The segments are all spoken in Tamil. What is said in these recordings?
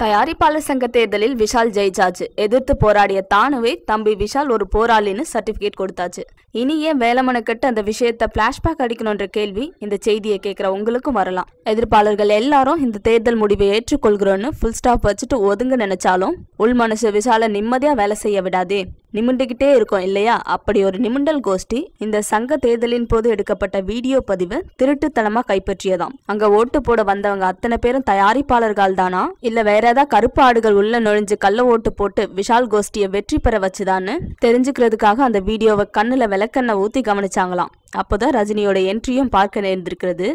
தயாரிப்பாளர் சங்க தேர்தலில் விஷால் ஜெயிச்சாச்சு எதிர்த்து போராடிய தானுவே தம்பி விஷால் ஒரு போராளின்னு சர்டிபிகேட் கொடுத்தாச்சு. இனி ஏன் வேலமனை கட்டு அந்த விஷயத்த பிளாஷ்பேக் அடிக்கணுன்ற கேள்வி இந்த செய்தியை கேட்குற உங்களுக்கும் வரலாம். எதிர்ப்பாளர்கள் எல்லாரும் இந்த தேர்தல் முடிவை ஏற்றுக்கொள்கிறோன்னு ஃபுல் ஸ்டாப் வச்சுட்டு ஒதுங்க நினைச்சாலும் உள் மனசு விஷால நிம்மதியா வேலை செய்ய விடாதே. நிமிண்டுகிட்டே இருக்கும் இல்லையா? அப்படி ஒரு நிமிண்டல் கோஷ்டி இந்த சங்க தேர்தலின் போது எடுக்கப்பட்ட வீடியோ பதிவை திருட்டுத்தனமா கைப்பற்றியதாம். அங்க ஓட்டு போட வந்தவங்க அத்தனை பேரும் தயாரிப்பாளர்கள் தானா இல்ல வேற ஏதாவது கருப்பு ஆடுகள் உள்ள நுழைஞ்சு கள்ள ஓட்டு போட்டு விஷால் கோஷ்டியை வெற்றி பெற வச்சுதான்னு தெரிஞ்சுக்கிறதுக்காக அந்த வீடியோவை கண்ணுல விளக்கெண்ண ஊத்தி கவனிச்சாங்களாம். அப்போதான் ரஜினியோட என்ட்ரியும் பார்க்க நேர்ந்திருக்கிறது.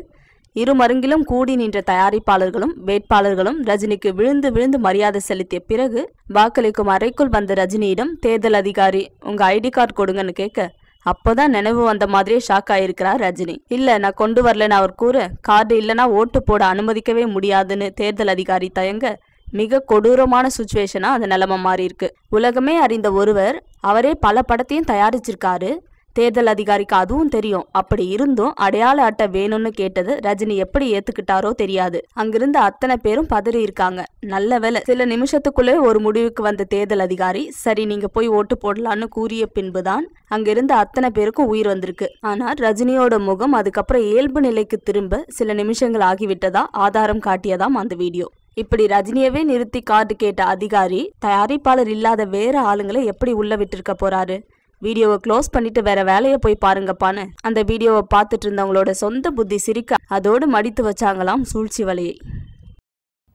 இரு மருங்கிலும் கூடி நின்ற தயாரிப்பாளர்களும் வேட்பாளர்களும் ரஜினிக்கு விழுந்து விழுந்து மரியாதை செலுத்திய பிறகு வாக்களிக்கும் அறைக்குள் வந்த ரஜினியிடம் தேர்தல் அதிகாரி உங்க ஐடி கார்டு கொடுங்கன்னு கேட்க அப்போதான் நினைவு வந்த மாதிரியே ஷாக் ஆயிருக்கிறார் ரஜினி. இல்ல நான் கொண்டு வரலன்னு அவர் கூற கார்டு இல்லைன்னா ஓட்டு போட அனுமதிக்கவே முடியாதுன்னு தேர்தல் அதிகாரி தயங்க மிக கொடூரமான சுச்சுவேஷனா அந்த நிலைமை மாறி இருக்கு உலகமே அறிந்த ஒருவர் அவரே பல படத்தையும் தயாரிச்சிருக்காரு. தேர்தல் அதிகாரிக்கு அதுவும் தெரியும். அப்படி இருந்தும் அடையாள அட்டை வேணும்னு கேட்டது ரஜினி எப்படி ஏத்துக்கிட்டாரோ தெரியாது. அங்கிருந்த அத்தனை பேரும் பதறி இருக்காங்க. நல்ல வேலை சில நிமிஷத்துக்குள்ளே ஒரு முடிவுக்கு வந்த தேர்தல் அதிகாரி சரி நீங்க போய் ஓட்டு போடலான்னு கூறிய பின்புதான் அங்கிருந்த அத்தனை பேருக்கும் உயிர் வந்திருக்கு. ஆனா ரஜினியோட முகம் அதுக்கப்புறம் இயல்பு நிலைக்கு திரும்ப சில நிமிஷங்கள் ஆகிவிட்டதா ஆதாரம் காட்டியதாம் அந்த வீடியோ. இப்படி ரஜினியவே நிறுத்தி கார்டு கேட்ட அதிகாரி தயாரிப்பாளர் இல்லாத வேற ஆளுங்களை எப்படி உள்ள விட்டிருக்க போறாரு? வீடியோவை க்ளோஸ் பண்ணிட்டு வேற வேலையை போய் பாருங்கப்பான்னு. அந்த வீடியோவை பார்த்துட்டு இருந்தவங்களோட சொந்த புத்தி சிரிக்க அதோடு மடித்து வச்சாங்களாம் சூழ்ச்சி வலையை.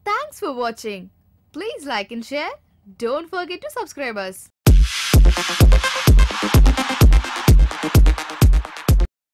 தேங்க்ஸ் for வாட்சிங் please like and share don't forget to subscribe us.